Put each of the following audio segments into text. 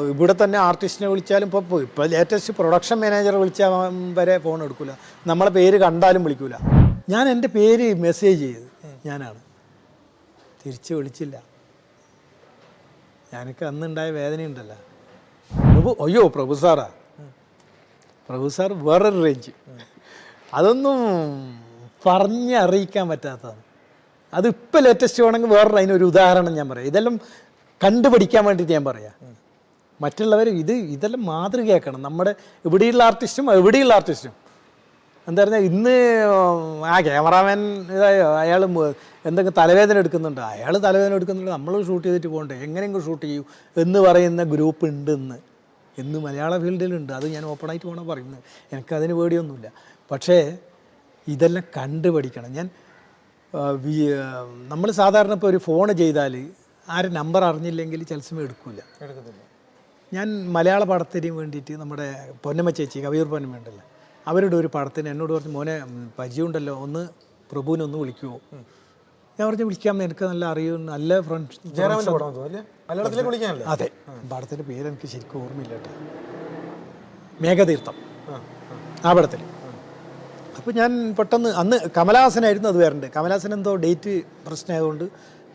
ഇവിടെ തന്നെ ആർട്ടിസ്റ്റിനെ വിളിച്ചാലും ഇപ്പോൾ ഇപ്പോൾ ലേറ്റസ്റ്റ് പ്രൊഡക്ഷൻ മാനേജറെ വിളിച്ചാൽ വരെ ഫോൺ എടുക്കില്ല നമ്മളെ പേര് കണ്ടാലും വിളിക്കൂല. ഞാൻ എന്റെ പേര് മെസ്സേജ് ചെയ്ത് ഞാനാണ്. തിരിച്ച് വിളിച്ചില്ല. ഞാനൊക്കെ അന്നുണ്ടായ വേദനയുണ്ടല്ലോ. പ്രഭു അയ്യോ പ്രഭു സാറാ. പ്രഭു സാർ വേറൊരു റേഞ്ച് അതൊന്നും പറഞ്ഞറിയിക്കാൻ പറ്റാത്തതാണ്. അതിപ്പോൾ ലേറ്റസ്റ്റ് വേണമെങ്കിൽ വേറൊരു അതിനൊരു ഉദാഹരണം ഞാൻ പറയാം. ഇതെല്ലാം കണ്ടുപഠിക്കാൻ വേണ്ടിയിട്ട് ഞാൻ പറയാം. മറ്റുള്ളവർ ഇത് ഇതെല്ലാം മാതൃകയാക്കണം നമ്മുടെ ഇവിടെയുള്ള ആർട്ടിസ്റ്റും എവിടെയുള്ള ആർട്ടിസ്റ്റും എന്താ പറഞ്ഞാൽ ഇന്ന് ആ ക്യാമറാമാൻ ഇതായോ അയാൾ എന്തെങ്കിലും തലവേദന എടുക്കുന്നുണ്ട്? അയാൾ തലവേദന എടുക്കുന്നുണ്ട്? നമ്മൾ ഷൂട്ട് ചെയ്തിട്ട് പോകണ്ടേ? എങ്ങനെയെങ്കിലും ഷൂട്ട് ചെയ്യൂ എന്ന് പറയുന്ന ഗ്രൂപ്പ് ഉണ്ട് ഇന്ന് ഇന്ന് മലയാള ഫീൽഡിലുണ്ട്. അത് ഞാൻ ഓപ്പണായിട്ട് പോകണം പറയുന്നത്. എനിക്കതിന് പേടിയൊന്നുമില്ല. പക്ഷേ ഇതെല്ലാം കണ്ടു പഠിക്കണം ഞാൻ നമ്മൾ സാധാരണ ഇപ്പോൾ ഒരു ഫോൺ ചെയ്താൽ ആരും നമ്പർ അറിഞ്ഞില്ലെങ്കിൽ ചില സമയം എടുക്കില്ല എടുക്കത്തില്ല. ഞാൻ മലയാള പടത്തിന് വേണ്ടിയിട്ട് നമ്മുടെ പൊന്നമ്മ ചേച്ചി കവിയൂർ പൊന്നമ്മ ഉണ്ടല്ലോ അവരുടെ ഒരു പടത്തിന് എന്നോട് പറഞ്ഞു മോനെ പരിചയമുണ്ടല്ലോ ഒന്ന് പ്രഭുവിനെ ഒന്ന് വിളിക്കുമോ ഞാൻ പറഞ്ഞു വിളിക്കാം എനിക്ക് നല്ല അറിയും നല്ല ഫ്രണ്ട് അതെ. പടത്തിന്റെ പേര് എനിക്ക് ശരിക്കും ഓർമ്മയില്ല കേട്ടോ. മേഘതീർത്ഥം. ആ പടത്തിൽ. അപ്പോൾ ഞാൻ പെട്ടെന്ന് അന്ന് കമലഹാസനായിരുന്നു അത് വരണ്ട് കമലഹാസൻ എന്തോ ഡേറ്റ് പ്രശ്നമായതുകൊണ്ട്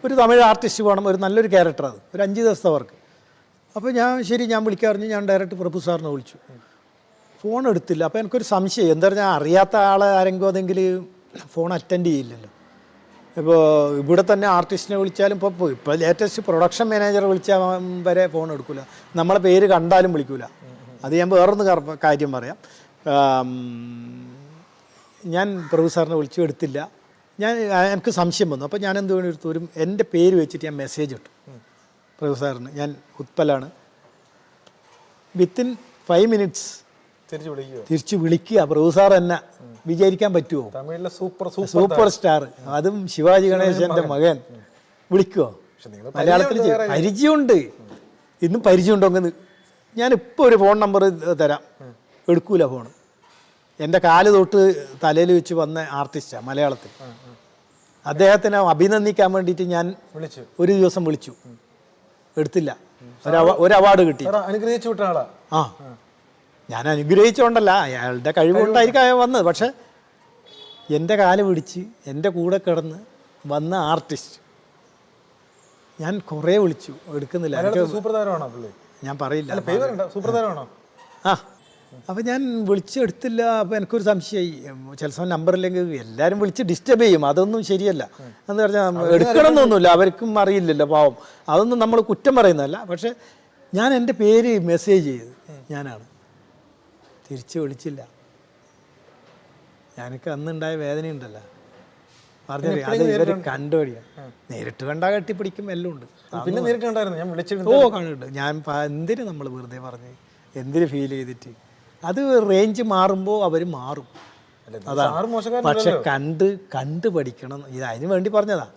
ഒരു തമിഴ് ആർട്ടിസ്റ്റ് വേണം ഒരു നല്ലൊരു ക്യാരക്ടർ അത്. ഒരു അഞ്ച് ദിവസത്തെ വർക്ക് അപ്പോൾ ഞാൻ ശരി ഞാൻ വിളിക്കാറിഞ്ഞ് ഞാൻ ഡയറക്റ്റ് പ്രഭു സാറിനെ വിളിച്ചു. ഫോൺ എടുത്തില്ല. അപ്പോൾ എനിക്കൊരു സംശയം എന്താ പറഞ്ഞാൽ അറിയാത്ത ആളെ ആരെങ്കിലും അതെങ്കിൽ ഫോൺ അറ്റൻഡ് ചെയ്യില്ലല്ലോ. ഇപ്പോൾ ഇവിടെ തന്നെ ആർട്ടിസ്റ്റിനെ വിളിച്ചാലും ഇപ്പോൾ ഇപ്പോൾ ലേറ്റസ്റ്റ് പ്രൊഡക്ഷൻ മാനേജറെ വിളിച്ചാൽ വരെ ഫോൺ എടുക്കില്ല നമ്മളെ പേര് കണ്ടാലും വിളിക്കൂല. അത് ഞാൻ വേറൊന്ന് കാര്യം പറയാം. ഞാൻ പ്രഭു സാറിനെ വിളിച്ചു എടുത്തില്ല. ഞാൻ എനിക്ക് സംശയം വന്നു. അപ്പോൾ ഞാൻ എന്ത് വേണ്ടി എടുത്തു. ഒരു എന്റെ പേര് വെച്ചിട്ട് ഞാൻ മെസ്സേജ് ഇട്ടു. പ്രഭു സാറിന്. ഞാൻ ഉത്പലാണ്. വിത്തിൻ ഫൈവ് മിനിറ്റ്സ് തിരിച്ചു വിളിക്കുക തിരിച്ചു വിളിക്കുക. പ്രഭു സാർ എന്നെ വിചാരിക്കാൻ പറ്റുമോ തമിഴിലെ സൂപ്പർ സൂപ്പർ സ്റ്റാർ. അതും ശിവാജി ഗണേശന്റെ മകൻ. നിങ്ങൾ മലയാളത്തിൽ പരിചയമുണ്ട് ഇന്നും പരിചയമുണ്ടോ എന്ന് ഞാനിപ്പോൾ ഒരു ഫോൺ നമ്പർ തരാം. എടുക്കൂല ഫോൺ എന്റെ കാൽ തൊട്ട് തലയിൽ വെച്ച് വന്ന ആർട്ടിസ്റ്റാണ് മലയാളത്തിൽ. അദ്ദേഹത്തിനെ അഭിനന്ദിക്കാൻ വേണ്ടിയിട്ട് ഞാൻ വിളിച്ചു. ഒരു ദിവസം വിളിച്ചു. എടുത്തില്ല. ഒരു അവ- അവാർഡ് കിട്ടി. അനുഗ്രഹിച്ചു വിട്ട ആളാ. ആ. ഞാൻ അനുഗ്രഹിച്ചുകൊണ്ടല്ല അയാളുടെ കഴിവുകൊണ്ടായിരിക്കും അയാൾ വന്നത്. പക്ഷെ എന്റെ കാൽ പിടിച്ച് എന്റെ കൂടെ കിടന്ന് വന്ന ആർട്ടിസ്റ്റ് ഞാൻ കുറേ വിളിച്ചു. എടുക്കുന്നില്ല. പുള്ളി? ഞാൻ പറയില്ല. താരമാണോ ആ. അപ്പം ഞാൻ വിളിച്ചെടുത്തില്ല അപ്പോൾ എനിക്കൊരു സംശയമായി ചില സമയം നമ്പറില്ലെങ്കിൽ എല്ലാവരും വിളിച്ച് ഡിസ്റ്റർബ് ചെയ്യും. അതൊന്നും ശരിയല്ല. എന്ന് പറഞ്ഞാൽ എടുക്കണമെന്നൊന്നുമില്ല. അവർക്കും അറിയില്ലല്ലോ പാവം. അതൊന്നും നമ്മൾ കുറ്റം പറയുന്നതല്ല. പക്ഷേ ഞാൻ എന്റെ പേര് മെസ്സേജ് ചെയ്ത്. ഞാനാണ്. തിരിച്ച് വിളിച്ചില്ല. ഞാനൊക്കെ അന്നുണ്ടായ വേദനയുണ്ടല്ലോ. പറഞ്ഞു അത് കണ്ടുപിടിയാണ് നേരിട്ട് കണ്ടാ കെട്ടിപ്പിടിക്കും എല്ലാം ഉണ്ട്. പിന്നെ നേരിട്ട് കണ്ടായിരുന്നു? ഞാൻ വിളിച്ചിട്ട് ഓ കണ്ടിട്ടുണ്ട്. ഞാൻ എന്തിനു എന്തിന് നമ്മൾ വെറുതെ പറഞ്ഞു? എന്തിനു ഫീൽ ചെയ്തിട്ട്? അത് റേഞ്ച് മാറുമ്പോൾ അവർ മാറും. മോശക്കാരനല്ലല്ലോ. പക്ഷെ കണ്ട് കണ്ട് പഠിക്കണം. ഇത് അതിന് വേണ്ടി പറഞ്ഞതാ.